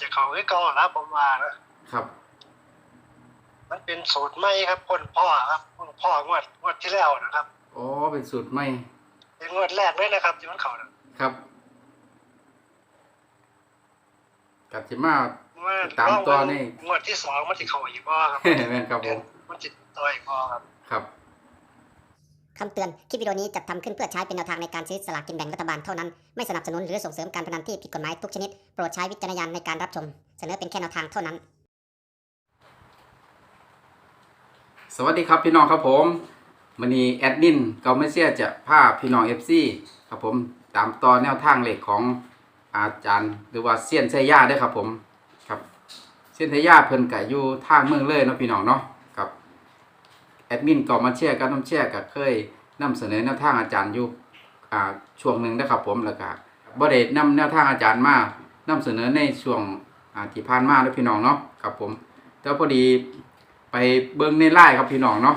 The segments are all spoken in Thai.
จะเขาคือเก่าแล้วผมว่านะครับ มันเป็นสูตรใหม่ครับคนพ่อครับคนพ่องวดงวดที่แล้วนะครับอ๋อเป็นสูตรใหม่เป็นงวดแรกเลยนะครับที่มันเขาน่ะครับกับสิมาเมื่อตามตัวนี่งวดที่สองมันจะเขาอีกบ่ครับแม่นครับผมมันจะต่ออีกบ่ครับครับ คำเตือน คลิปวิดีโอนี้จัดทำขึ้นเพื่อใช้เป็นแนวทางในการซื้อสลากกินแบ่งรัฐบาลเท่านั้น ไม่สนับสนุนหรือส่งเสริมการพนันที่ผิดกฎหมายทุกชนิด โปรดใช้วิจารณญาณในการรับชม เสนอเป็นแค่แนวทางเท่านั้น สวัสดีครับพี่น้องครับผมวันนี้แอดมินเกาเมเซียจะพาพี่น้องเอฟซีครับผมตามต่อแนวทางเหล็กของอาจารย์ หรือว่าเซียนไซย่าด้วยครับผมครับเซียนไซย่าเพิ่นกะอยู่ทางเมืองเลยเนาะพี่น้องเนาะ แอดมินเกามาเชียร์กับน้ำเชียร์ก็เคยนำเสนอแนวทางอาจารย์อยู่ช่วงหนึ่งนะครับผมแล้วก็บ่ได้นำแนวทางอาจารย์มานำเสนอในช่วงอ่าที่ผ่านมาเด้อพี่น้องเนาะครับผมแต่พอดีไปเบิ่งในไล่ครับพี่น้องเนาะ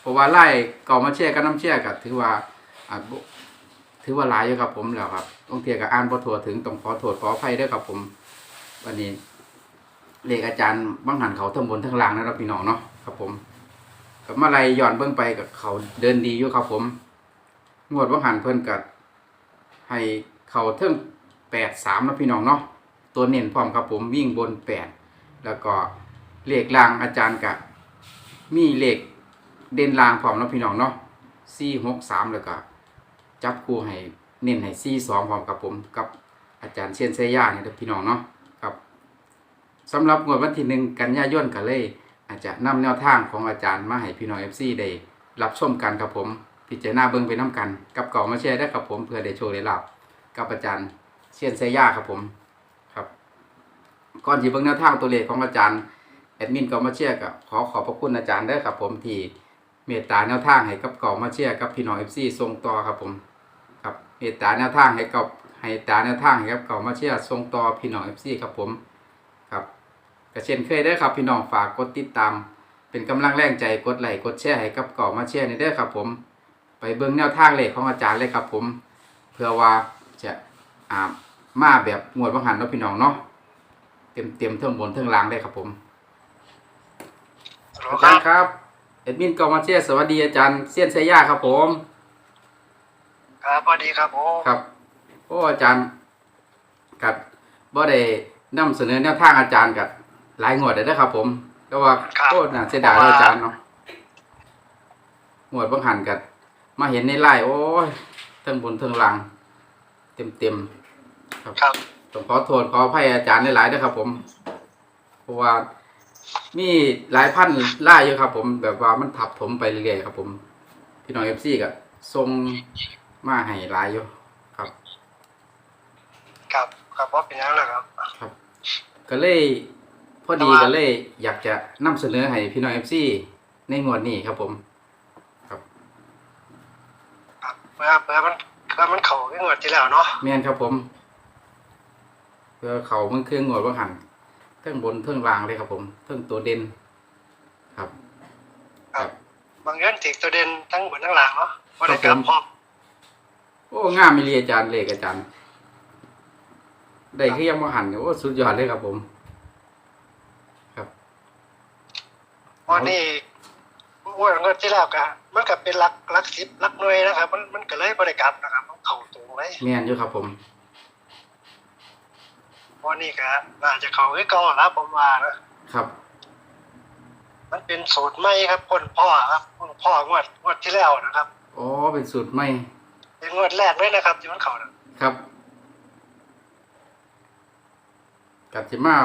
เพราะว่าไล่เก่ามาแช่กับน้ำแช่กับถือว่าถือว่าหลายอยู่ครับผมแล้วครับต้องเทียกับอ่านบ่ทั่วถึงต้องขอโทษขออภัยด้วยครับผม วันนี้เลขอาจารย์บังหันเขาทั้งบนทั้งล่างนะครับพี่น้องเนาะครับผม กับมาไล่ย้อนเบิ่งไปกับเขาเดินดีอยู่ครับผม งวดบังหันเพิ่นกับให้เขาเทิงแปดสามนะพี่น้องเนาะตัวเน้นพร้อมครับผมวิ่งบนแปดแล้วก็เลขรางอาจารย์กะมีเลขเด่นรางพร้อมนะพี่น้องเนาะสี่หกสามแล้วก็จับคู่ให้เน้นให้สี่สองพร้อมกับผมกับอาจารย์เชียนเซย่าเนี่ยพี่น้องเนาะครับสำหรับงวดวันที่หนึ่งกันยายนกันเลย อาจจะนำแนวทางของอาจารย์มาให้พี่น้องเอฟซีได้รับชมกันครับผมพิจารณาเบิ่งไปน้กัน กับเก่ามาแชร์ได้ครับผมเพื่อได้โชว์ได้รับกับอาจารย์เชียนเซย่าครับผมครับก่อนที่เบิ่งแนวทางตัวเลขของอาจารย์แอดมินเก่ามาเชียร์กับขอขอบพระคุณอาจารย์เด้ครับผมที่เมตตาแนวทางให้กับเก่ามาเชียร์กับพี่น้องเอฟซีส่งต่อครับผมครับเมตตาแนวทางให้กับให้ตาแนวทางให้กับเก่ามาเชียร์ส่งต่อพี่น้องเอฟซีครับผม ก็เช่นเคยเด้อครับพี่น้องฝากกดติดตาม เป็นกำลังแรงใจกดไลค์กดแชร์ให้กับเก่ามาเชียร์นี่เด้อครับ ผม ไปเบิ่งแนวทางเลขของอาจารย์เลยครับ ผม เพื่อว่าจะอ่ามาแบบงวดวังหันเนาะพี่น้องเนาะเต็มเต็มๆเทิงบนเทิงล่างได้ครับผมอาจารย์ครับเอ็ดมินกอมาเชียสวัสดีอาจารย์เซียนไซย่าครับ ผม ครับสวัสดีครับผมครับโอ้อาจารย์กับบ่ได้นำเสนอแนวทางอาจารย์กับ หลายงวดเลยนะครับ ผมก็ว่าโคตรน่าเสียดายเลยอาจารย์เนาะงวดบางหันกับมาเห็นในไลน์โอ้ยเทิงบนเทิงล่างเต็มเต็มๆครับครับต้องขอโทษขออภัยอาจารย์หลายๆด้วยครับ ผมเพราะว่ามีหลายพันล่ายอยู่ครับ ผมแบบว่ามันทับถมไปเรื่อยๆครับ ผมพี่น้องเอฟซีก็ส่งมาให้หลายอยู่ครับ ครับครับว่าเป็นยังไงครับ ครับ ก็เลย พอดีก็เลย อยากจะนำเสนอให้พี่น้องเอฟซีในงวดนี้ครับผม ครับเพื่อเพื่อมันเพื่อมันเขาที่งวดที่แล้วเนาะแม่นครับผม เพื่อเขามันเครื่องงวดว่าหันเทิงบนเทิงล่างเลยครับ ผมเทิงตัวเด่นครับ ครับ บางเงินติดตัวเด่นทั้งบนทั้งหลังเนาะว่าได้กครัลับบผมพร้อมโอ้งามมีเรียอาจารย์เลขอาจารย์ได้คือยังมาหันโอ้สุดยอดเลยครับผม ครับ วันนี้งวดงวดที่แล้วก็มันก็เป็นหลักหลักสิบหลักหน่วยนะครับ มันมันก็เลยบริกรรมนะครับมันเข้าตรงเลยแม่นอยู่ครับผมวันนี้ก็น่าจะเขาคือเก่าแล้วผมว่านะครับ มันเป็นสูตรใหม่ครับคนพ่อครับคนพ่องวดงวดที่แล้วนะครับอ๋อเป็นสูตรใหม่เป็นงวดแรกเลยนะครับที่มันเข้าน่ะครับกับจิมา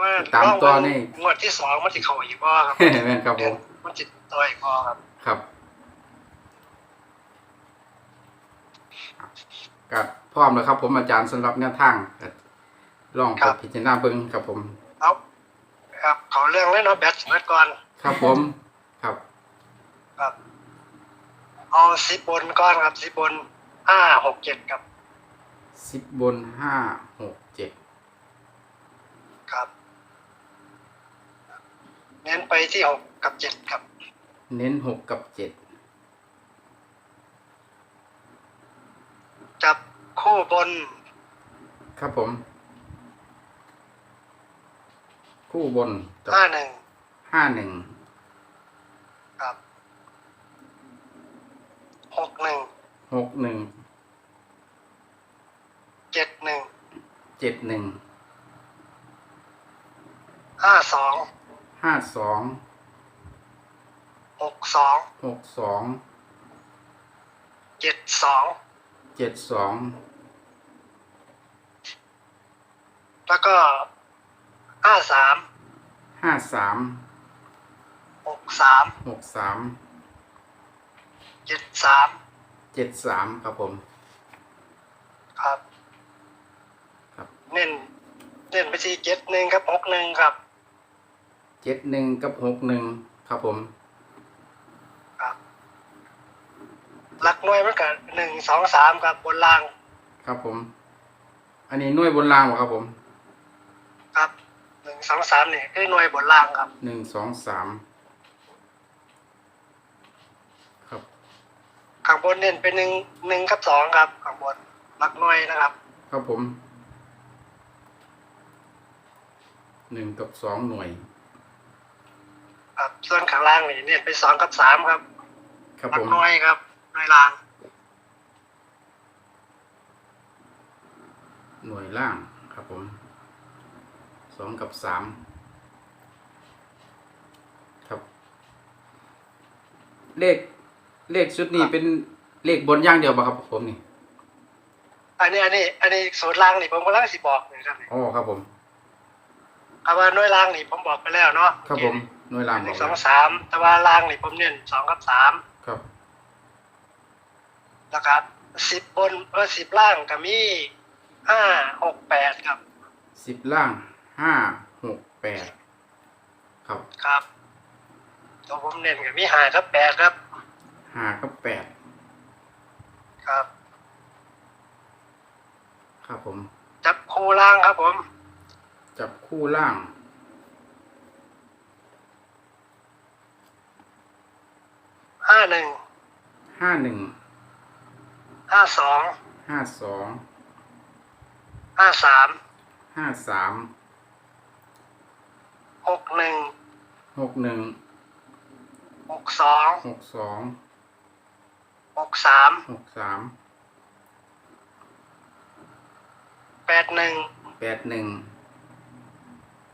มื่อตามตัวนี่งวดที่สองมันจะเข้าอีกบ่ครับแม่นครับผมมันจะต่ออีกบ่ครับ ครับกับพร้อมแล้วครับ ผมอาจารย์สำหรับแนวทางลองไปพิจารณาเบิ่งครับผมเอาครับเขาเรื่องเล่นเนาะแบทเมื่อก่อน ครับผมครับ ครับ เอาสิบบนก่อนครับสิบบนห้าหกเจ็ดครับสิบบนห้าหกเจ็ดครับ น้นไปที่หกกับเจ็ดครับ เน้นหกกับเจ็ดจับคู่บน ครับผม คู่บนกับห้าหนึ่งห้าหนึ่งครับหกหนึ่งหกหนึ่งเจ็ดหนึ่งเจ็ดหนึ่งห้าสอง ห้าสองหกสองหกสองเจ็ดสองเจ็ดสองแล้วก็ห้าสามห้าสามหกสามหกสามเจ็ดสามเจ็ดสามครับผม ครับ ครับ เน้นเน้นไปที่เจ็ดหนึ่งครับหกหนึ่งครับ เจ็ดหนึ่งกับหกหนึ่งครับผมครับหลักหน่วยมันก็หนึ่งสองสามครับบนล่าง ครับผม อันนี้หน่วยบนล่างเหรอครับผม ครับหนึ่งสองสามนี่คือหน่วยบนล่างครับหนึ่งสองสามครับข้างบนเน้นเป็นหนึ่งหนึ่งกับสองครับข้างบนหลักหน่วยนะครับ ครับผมหนึ่งกับสองหน่วยครับส่วนข้างล่างนี่เน้นเป็นสองกับสามครับครับหลัผกมหน่วยครับหน่วยล่าง หน่วยล่างครับผมสองกับสามครับ เลขเลขชุดนี้เป็นเลขบนอย่างเดียวป่ะครับผมนี่อันนี้อันนี้ อันนี้สูตรล่างนี่ผมกำลังสิบอกนะครับอ๋อครับผม คำว่าหน่วยล่างนี่ผมบอกไปแล้วเนาะครับผม หน่วยล่างหบนึ่อกงสองแล้วสามแต่ว่าล่างนี่ผมเน้นสองกับสามครับแล้วก็สิบบนเออสิบล่างก็มีห้าหกแปดครับสิบล่างห้าหกแปดครับครับตัวผมเน้นก็มีห้ากับแปดครับห้ากับแปดครับ ครับผม จับคู่ล่างครับผม จับคู่ล่างาหนึ่งห้าหนึ่งห้าสองห้าสองห้าสามห้าสามหกหนึ่งหกหนึ่งหกสองหกสองหกสามหกสามแปดหนึ่งแปดหนึ่ง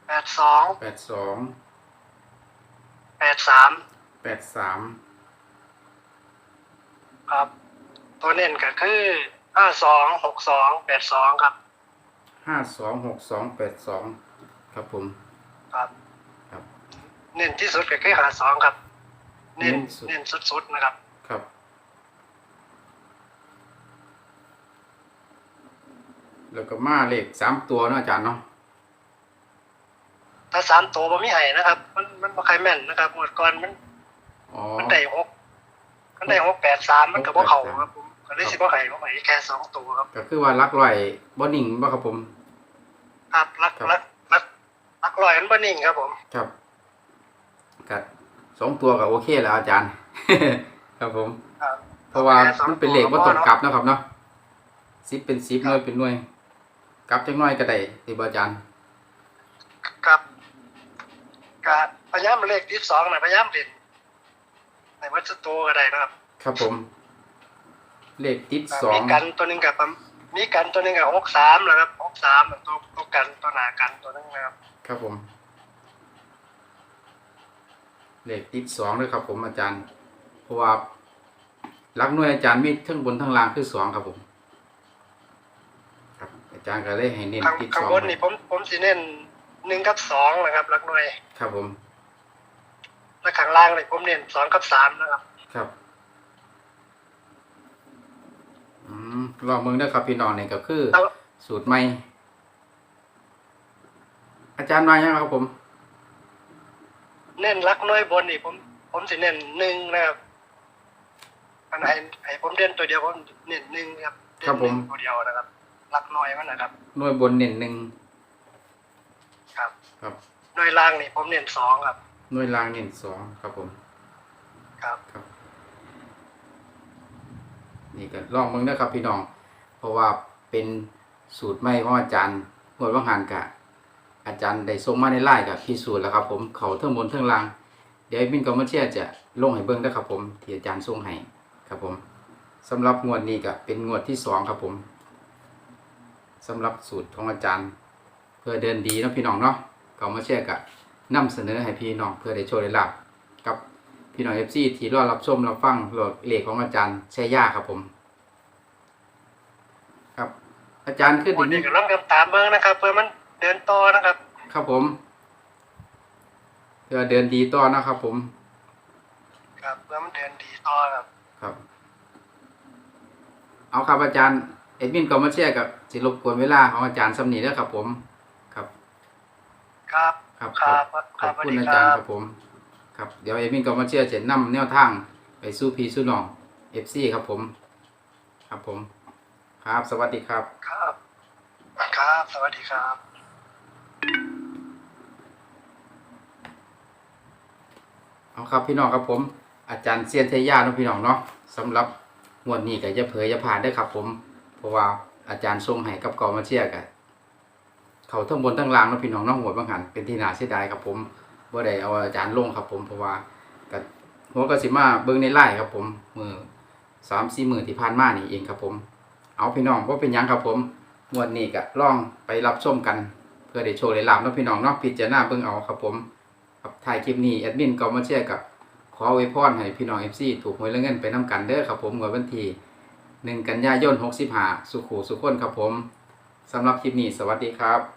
แปดสองแปดสองแปดสามแปดสาม ครับ ตัวเน้นก็คือห้าสองหกสองแปดสองครับ ห้าสองหกสองแปดสองครับผม ครับ ครับ เน้นที่สุดก็คือหาสองครับ เน้นเน้นสุด เน้นสุดๆนะครับ ครับ แล้วก็มาเลขสามตัวเนาะอาจารย์เนาะถ้าสามตัวผมไม่ให้นะครับ มันมันบ่ใครแม่นนะครับหมดก่อนมันอ๋อมันได้หก มันได้หกแปดสามมันกับพวกเขา683ครับผมก็เลยสิบ่ให้ผมให้แค่สองตัวครับ ก็คือว่าลักลอยบ่นิ่งบ่ครับผมครับรักครับรักรักรักลอยมันบ่นิ่งครับผม ครับกัสองตัวก็โอเคแล้วอาจารย์ ครับผมครับเพราะว่าแค่สองมันเป็นเลขตัวว่าตรงเนาะกลับเนาะครับเนาะสิบเป็นสิบคหรับน่วยเป็นหน่วยกลับจังหน่อยก็ได้ที่บ่อาจารย์ครับก็พยายามเลขที่สองนะพยายามเด่น ในวัตถุก็ได้นะครับ ครับผม เลขติดครับสองมีกันตัวหนึ่งกับมีกันตัวหนึ่งกับหกสามนะครับหกสามตัวตัวกันตัวหนากันตัวหนึงนะครับ ครับผม เลขติดสองเลยครับ ผมอาจารย์ เพราะว่าลักหน่วยอาจารย์มีทั้งบนทั้งล่างคือสองครับผม ครับ อาจารย์ก็เลยให้เน้นข้างติดข้าสงองบนนี่ผมผมสิเน้นหนึ่งกับสองนะครับลักหน่วย ครับผมแล้วข้างล่างนี่ผมเน้นสองกับสามนะครับ ครับ อืมลองเมืองได้อครับพี่น้องนี่ก็คือ แล้วสูตรใหม่ อาจารย์มายังครับผม เน้นลักหน่วยบนนี่ผมผมสิเน้นหนึ่งนะครับอันไหนให้ผมเด่นตัวเดียวผมเน้นหนึ่งครับเด่นครับผมหนึ่งตัวเดียวนะครับลักหน่วยมันนะครับ หน่วยบนเน้นหนึ่งครับ ครับ หน่วยล่างนี่ผมเน้นสองครับ หน่วยล่างเน้นสองครับผม ครับครับ นี่ก็ลองเมืองนะครับ พี่น้อง เพราะว่าเป็นสูตรใหม่ของอาจารย์หมวดว่างหันกะ อาจารย์ได้ส่งมาในไลน์กับพิสูจน์แล้วครับผมเขาเทิงบนเทิงล่าง เดี๋ยวแอดมินก็มาเชียร์จะลงให้เบิ่งนะครับผมที่อาจารย์ส่งให้ครับผมสำหรับงวดนี้ก็เป็นงวดที่สองครับผมสำหรับสูตรของอาจารย์ เพื่อเดินดีเนาะพี่น้องเนาะก็มาเชียร์กับ นำเสนอให้พี่น้องเพื่อได้โชว์ได้ลาบกับพี่น้อง FC ที่รอรับชมรับฟังเลขของอาจารย์แช่ย่าครับผม ครับ อาจารย์ขึ้นวันดีนี้นี้ก็ลองตามเมืองนะครับ เพื่อมันเดินต่อนะครับ ครับผมเพื่อเดินดีต่อนะครับ ผม ครับเพื่อมันเดินดีต่อครับครับ เอาครับอาจารย์เอ็ดมินก็มาเชียร์กับสิรบกวนเวลาของอาจารย์สำนีแล้วครับผมครับ ครับ ครับคขรัอบบขอบคุณสวัสดีอาจารย์คครับรับผม ครับ เดี๋ยวเอ็ดมินก็มาเชียร์จะนำแนวทาง ไปสู้พีสู้น้องเอฟซีครับผม ครับผม ครับ สวัสดีครับ ครับ ครับ สวัสดีครับเอาครับพี่น้องครับผม อาจารย์เซียนเทยาเนาะพี่น้องเนาะสำหรับงวดนี้ก็อย่าเผยอย่าผ่านได้อครับผม เพราะว่าอาจารย์ทรงให้กับกอมาเชียร์กัน เขาทั้งบนทั้งล่างเนาะพี่น้องเนาะหัวบางหันเป็นที่น่าเสียดายครับผมบ่ได้เอาอาจารย์ลงครับผมเพราะว่าก็หัวก็สิมาเบิ่งในไล่ครับผมมือสามสี่หมือที่ผ่านมานี่เองครับผม เอาพี่น้องว่าเป็นยังครับผมงวดนี้ก็ลองไปรับชมกัน เพื่อได้โชว์ได้ลาบเนาะพี่น้องเนาะพิจารณาเบิ่งเอาครับผมครับถ่ายคลิปนี้แอดมินก็มาแชร์กับขออวยพรให้พี่น้อง FC ถูกหวยและเงินไปนํกันเด้อครับผมงวดวันที่1กันยายน65สุขุสุขคนครับผมสำหรับคลิปนี้สวัสดีครับ